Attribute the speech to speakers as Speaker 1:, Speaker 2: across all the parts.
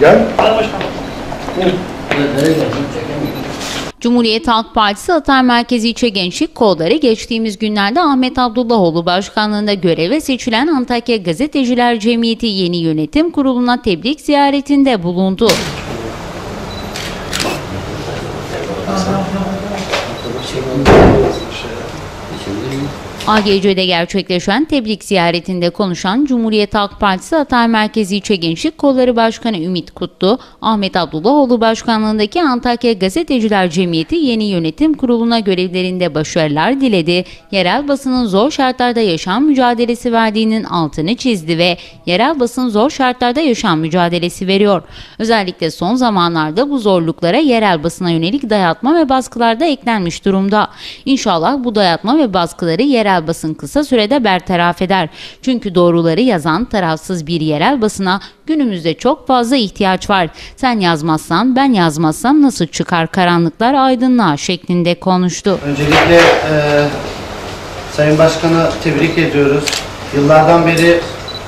Speaker 1: Gel.
Speaker 2: Cumhuriyet Halk Partisi Hatay Merkezi İlçe Gençlik Kolları geçtiğimiz günlerde Ahmet Abdullahoğlu başkanlığında göreve seçilen Antakya Gazeteciler Cemiyeti yeni yönetim kuruluna tebrik ziyaretinde bulundu. AGC'de gerçekleşen tebrik ziyaretinde konuşan Cumhuriyet Halk Partisi Hatay Merkezi İlçe Gençlik Kolları Başkanı Ümit Kutlu, Ahmet Abdullahoğlu başkanlığındaki Antakya Gazeteciler Cemiyeti yeni yönetim kuruluna görevlerinde başarılar diledi, yerel basının zor şartlarda yaşam mücadelesi verdiğinin altını çizdi ve yerel basın zor şartlarda yaşam mücadelesi veriyor. Özellikle son zamanlarda bu zorluklara yerel basına yönelik dayatma ve baskılar da eklenmiş durumda. İnşallah bu dayatma ve baskıları yerel basın kısa sürede bertaraf eder. Çünkü doğruları yazan tarafsız bir yerel basına günümüzde çok fazla ihtiyaç var. Sen yazmazsan ben yazmazsam nasıl çıkar karanlıklar aydınlığa şeklinde konuştu.
Speaker 3: Öncelikle e, Sayın Başkan'ı tebrik ediyoruz. Yıllardan beri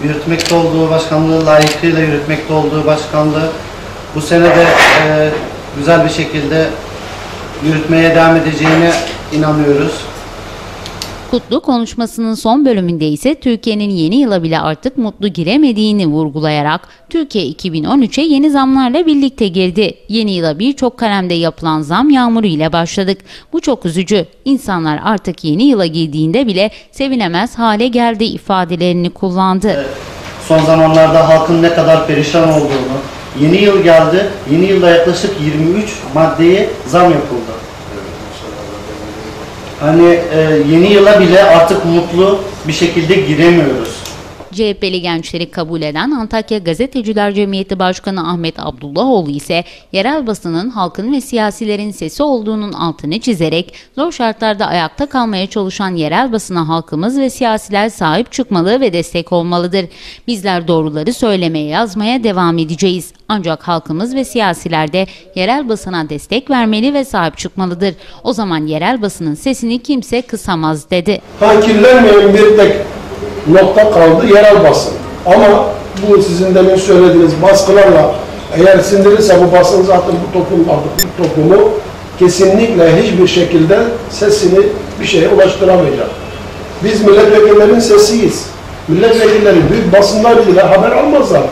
Speaker 3: yürütmekte olduğu başkanlığı, layıkıyla yürütmekte olduğu başkanlığı bu sene de e, güzel bir şekilde yürütmeye devam edeceğine inanıyoruz.
Speaker 2: Kutlu konuşmasının son bölümünde ise Türkiye'nin yeni yıla bile artık mutlu giremediğini vurgulayarak Türkiye 2013'e yeni zamlarla birlikte girdi. Yeni yıla birçok kalemde yapılan zam yağmuru ile başladık. Bu çok üzücü. İnsanlar artık yeni yıla girdiğinde bile sevinemez hale geldi ifadelerini kullandı.
Speaker 3: Son zamanlarda halkın ne kadar perişan olduğunu, yeni yıl geldi, yeni yılda yaklaşık 23 maddeye zam yapıldı. Hani e, yeni yıla bile artık mutlu bir şekilde giremiyoruz.
Speaker 2: CHP'li gençleri kabul eden Antakya Gazeteciler Cemiyeti Başkanı Ahmet Abdullahoğlu ise yerel basının halkın ve siyasilerin sesi olduğunun altını çizerek zor şartlarda ayakta kalmaya çalışan yerel basına halkımız ve siyasiler sahip çıkmalı ve destek olmalıdır. Bizler doğruları söylemeye yazmaya devam edeceğiz. Ancak halkımız ve siyasiler de yerel basına destek vermeli ve sahip çıkmalıdır. O zaman yerel basının sesini kimse kısamaz dedi.
Speaker 4: Hakirlenmeyen bir tek nokta kaldı yerel basın. Ama bu sizin demin söylediğiniz baskılarla eğer sindirirse bu basın zaten bu toplum artık bu toplumu kesinlikle hiçbir şekilde sesini bir şeye ulaştıramayacak. Biz milletvekillerinin sesiyiz. Milletvekilleri büyük basınlar bile haber almazlar.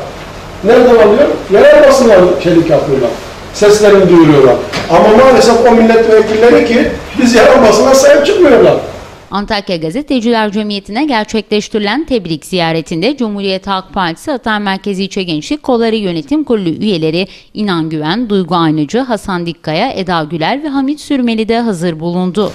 Speaker 4: Nereden alıyor? Yerel basınlar çelik yapıyorlar. Seslerini duyuruyorlar. Ama maalesef o milletvekilleri ki biz yerel basına sahip çıkmıyorlar.
Speaker 2: Antakya Gazeteciler Cemiyeti'ne gerçekleştirilen tebrik ziyaretinde Cumhuriyet Halk Partisi Hatay Merkezi İlçe Gençlik Kolları Yönetim Kurulu üyeleri İnan Güven, Duygu Aynıcı, Hasan Dikkaya, Eda Güler ve Hamit Sürmeli de hazır bulundu.